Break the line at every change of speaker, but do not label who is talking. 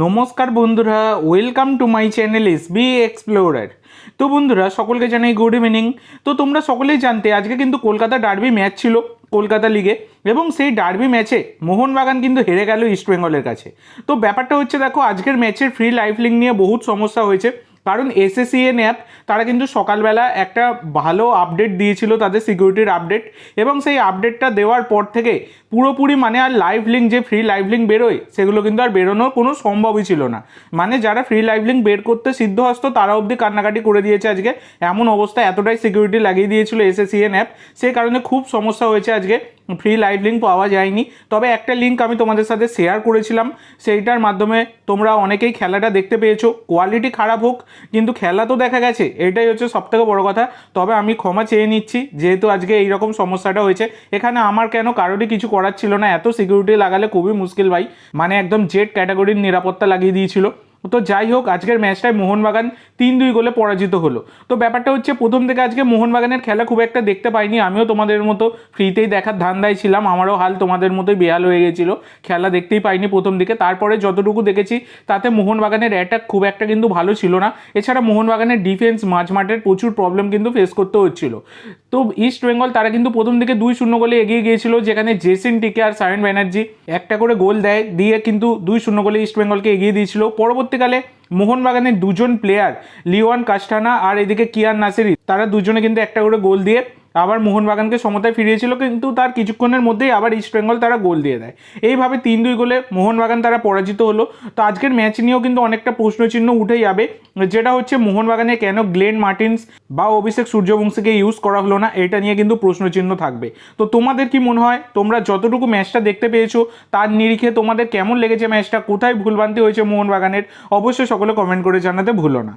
নমস্কার বন্ধুরা welcome to my channel S B explorer তো বন্ধুরা, সকলকে জানাই গুড ইভিনিং তো তোমরা সকলেই জানতে, আজকে কিন্তু কলকাতা ডার্বি ম্যাচ ছিল, কলকাতা লিগে এবং সেই ডার্বি ম্যাচে মোহনবাগান কিন্তু হেরে গেল ইস্টবেঙ্গলের কাছে। তো ব্যাপারটা হচ্ছে, দেখো, আজকের ম্যাচের ফ্রি লাইফ লিঙ্ক নিয়ে বহুত সমস্যা হয়েছে। কারণ এসএসিএন অ্যাপ তারা কিন্তু সকালবেলা একটা ভালো আপডেট দিয়েছিল তাদের সিকিউরিটির আপডেট এবং সেই আপডেটটা দেওয়ার পর থেকে পুরোপুরি মানে আর লাইভ লিঙ্ক যে ফ্রি লাইভ লিঙ্ক বেরোয়, সেগুলো কিন্তু আর বেরোনোর কোনো সম্ভবই ছিল না। মানে যারা ফ্রি লাইভ লিঙ্ক বের করতে সিদ্ধহস্ত, তারা অবধি কান্নাকাটি করে দিয়েছে আজকে। এমন অবস্থা এতটাই সিকিউরিটি লাগিয়ে দিয়েছিল এসএসিএন অ্যাপ সেই কারণে খুব সমস্যা হয়েছে আজকে। ফ্রি লাইভ লিঙ্ক পাওয়া যায়নি। তবে একটা লিঙ্ক আমি তোমাদের সাথে শেয়ার করেছিলাম। সেইটার মাধ্যমে তোমরা অনেকেই খেলাটা দেখতে পেয়েছ। কোয়ালিটি খারাপ হোক, কিন্তু খেলা তো দেখা গেছে। এটাই হচ্ছে সবথেকে বড় কথা। তবে আমি ক্ষমা চেয়ে নিচ্ছি, যেহেতু আজকে এইরকম সমস্যাটা হয়েছে। এখানে আমার কেন কারোরই কিছু করার ছিল না। এত সিকিউরিটি লাগালে খুবই মুশকিল ভাই। মানে একদম জেড ক্যাটাগরির নিরাপত্তা লাগিয়ে দিয়েছিল। তো যাই হোক, আজকের ম্যাচটায় মোহনবাগান তিন দুই গোলে পরাজিত হলো। তো ব্যাপারটা হচ্ছে, প্রথম থেকে আজকে মোহনবাগানের খেলা খুব একটা দেখতে পাইনি। আমিও তোমাদের মতো ফ্রিতেই দেখার ধান্দায় ছিলাম। আমারও হাল তোমাদের মতোই বেহাল হয়ে গেছিল। খেলা দেখতেই পাইনি প্রথম দিকে। তারপরে যতটুকু দেখেছি, তাতে মোহনবাগানের অ্যাটাক খুব একটা কিন্তু ভালো ছিল না। এছাড়া মোহনবাগানের ডিফেন্স মাঝমাঠের প্রচুর প্রবলেম কিন্তু ফেস করতে হচ্ছিল। তো ইস্ট বেঙ্গল তারা কিন্তু প্রথম দিকে দুই শূন্য গোলে এগিয়ে গিয়েছিল, যেখানে জেসিন টিকে আর সায়ন ব্যানার্জি একটা করে গোল দেয়, দিয়ে কিন্তু দুই শূন্য গোলে ইস্ট বেঙ্গলকে এগিয়ে দিয়েছিল। পরবর্তীকালে মোহনবাগানের দুজন প্লেয়ার লিওয়ান কাস্টানা আর এদিকে কিয়ান নাসিরি, তারা দুজনে কিন্তু একটা করে গোল দিয়ে আবার মোহনবাগানকে সমতায় ফিরিয়েছিল, কিন্তু তার কিছুক্ষণের মধ্যেই আবার ইস্ট বেঙ্গল তারা গোল দিয়ে দেয়। এইভাবে তিন দুই গোলে মোহনবাগান তারা পরাজিত হলো। তো আজকের ম্যাচ নিয়েও কিন্তু অনেকটা প্রশ্নচিহ্ন উঠে যাবে। যেটা হচ্ছে মোহনবাগানে কেন গ্লেন মার্টিন্স বা অভিষেক সূর্যবংশীকে ইউজ করা হলো না, এটা নিয়ে কিন্তু প্রশ্নচিহ্ন থাকবে। তো তোমাদের কি মনে হয়? তোমরা যতটুকু ম্যাচটা দেখতে পেয়েছ, তার নিরিখে তোমাদের কেমন লেগেছে ম্যাচটা? কোথায় ভুলভ্রান্তি হয়েছে মোহনবাগানের? অবশ্যই সকলে কমেন্ট করে জানাতে ভুলো না।